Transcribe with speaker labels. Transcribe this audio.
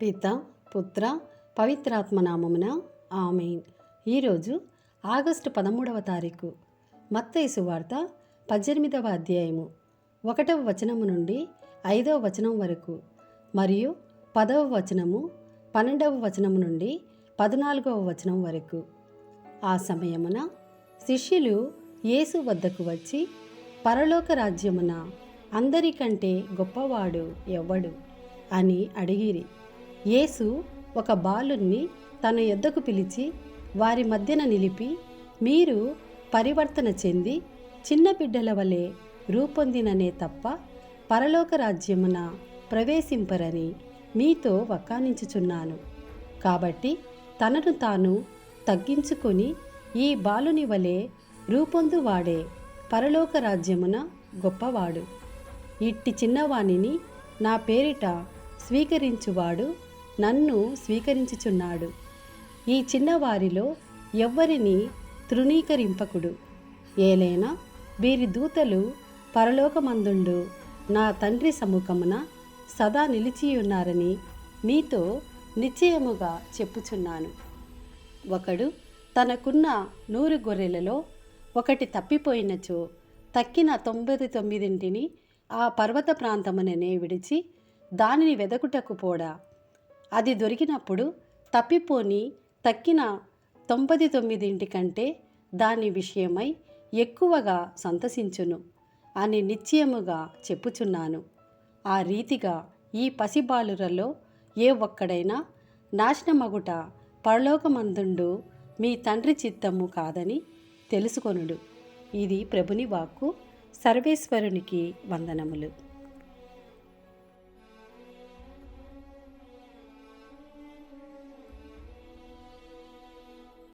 Speaker 1: పిత పుత్ర పవిత్రాత్మ నామమున ఈరోజు ఆగస్టు పదమూడవ తారీఖు మత్తైసు వార్త పద్దెనిమిదవ అధ్యాయము ఒకటవ వచనము నుండి ఐదవ వచనం వరకు మరియు పదవ వచనము పన్నెండవ వచనము నుండి పద్నాలుగవ వచనం వరకు. ఆ సమయమున శిష్యులు యేసు వద్దకు వచ్చి పరలోక రాజ్యమున అందరికంటే గొప్పవాడు ఎవ్వడు అని అడిగిరి. యేసు ఒక బాలుణ్ణి తన యొద్దకు పిలిచి వారి మధ్యన నిలిపి మీరు పరివర్తన చెంది చిన్న బిడ్డల వలె రూపొందిననే తప్ప పరలోక రాజ్యమున ప్రవేశింపరని మీతో వక్కానించుచున్నాను. కాబట్టి తనను తాను తగ్గించుకొని ఈ బాలుని వలె రూపొందువాడే పరలోక రాజ్యమున గొప్పవాడు. ఇట్టి చిన్నవాణిని నా పేరిట స్వీకరించువాడు నన్ను స్వీకరించుచున్నాడు. ఈ చిన్నవారిలో ఎవ్వరిని తృణీకరింపకుడు. ఏలైనా వీరి దూతలు పరలోకమందుండు. నా తండ్రి సముఖమున సదా నిలిచియున్నారని మీతో నిశ్చయముగా చెప్పుచున్నాను. ఒకడు తనకున్న నూరు గొర్రెలలో ఒకటి తప్పిపోయినచో తక్కిన తొంభై తొమ్మిదింటిని ఆ పర్వత ప్రాంతముననే విడిచి దానిని వెదకుటకు పోడా? అది దొరికినప్పుడు తప్పిపోని తక్కిన తొంభై తొమ్మిదింటి కంటే దాని విషయమై ఎక్కువగా సంతసించును అని నిశ్చయముగా చెప్పుచున్నాను. ఆ రీతిగా ఈ పసిబాలురలో ఏ ఒక్కడైనా నాశనమగుట పరలోకమందుండు మీ తండ్రి చిత్తము కాదని తెలుసుకొనుడు. ఇది ప్రభుని వాక్కు. సర్వేశ్వరునికి వందనములు.